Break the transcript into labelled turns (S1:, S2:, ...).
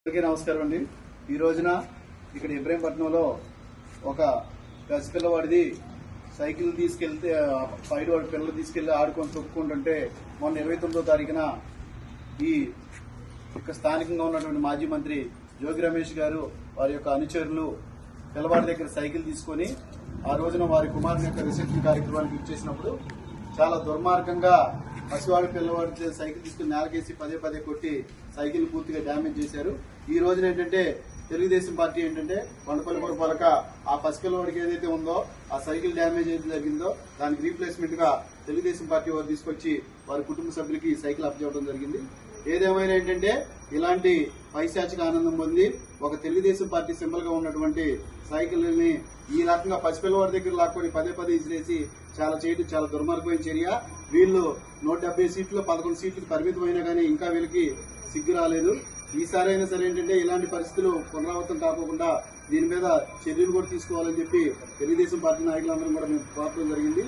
S1: అందరికీ నమస్కారం అండి. ఈ రోజున ఇక్కడ ఇబ్రాహీంపట్నంలో ఒక పసిపిల్లవాడిది సైకిల్ తీసుకెళ్తే సైడ్ వాడి పిల్లలు తీసుకెళ్ళి ఆడుకొని తొక్కుకుంటుంటే మొన్న ఇరవై తొమ్మిదో తారీఖున ఈ ఇక్కడ స్థానికంగా ఉన్నటువంటి మాజీ మంత్రి జోగి రమేష్ గారు వారి యొక్క అనుచరులు పిల్లవాడి దగ్గర సైకిల్ తీసుకొని ఆ రోజున వారి కుమారుని యొక్క రిసెప్షన్ కార్యక్రమానికి ఇచ్చేసినప్పుడు చాలా దుర్మార్గంగా పసివాడి పిల్లవాడు సైకిల్ తీసుకుని నేలకేసి పదే పదే కొట్టి సైకిల్ పూర్తిగా డ్యామేజ్ చేశారు. ఈ రోజున ఏంటంటే తెలుగుదేశం పార్టీ ఏంటంటే కొండపల్లి పురపాలక ఆ పసిపిల్లవాడికి ఏదైతే ఉందో ఆ సైకిల్ డ్యామేజ్ అయితే జరిగిందో దానికి రీప్లేస్మెంట్గా తెలుగుదేశం పార్టీ వారు తీసుకొచ్చి వారి కుటుంబ సభ్యులకి సైకిల్ అప్పచేయడం జరిగింది. ఏదేమైనా ఏంటంటే ఇలాంటి పైశాచిక ఆనందం పొంది ఒక తెలుగుదేశం పార్టీ సింబల్గా ఉన్నటువంటి సైకిల్ని ఈ రకంగా పసిపిల్లవాడి దగ్గర లాక్కొని పదే పదే ఇసిరేసి చాలా చేయడం చాలా దుర్మార్గమైన చర్య. వీళ్ళు నూట డెబ్బై సీట్లు పదకొండు సీట్లు పరిమితమైనా కానీ ఇంకా వీళ్ళకి సిగ్గు రాలేదు. ఈసారి అయినా సరే ఏంటంటే ఇలాంటి పరిస్థితులు పునరావృతం కాకుండా దీని మీద చర్యలు కూడా తీసుకోవాలని చెప్పి తెలుగుదేశం పార్టీ నాయకులందరం కూడా మేము కోరడం జరిగింది.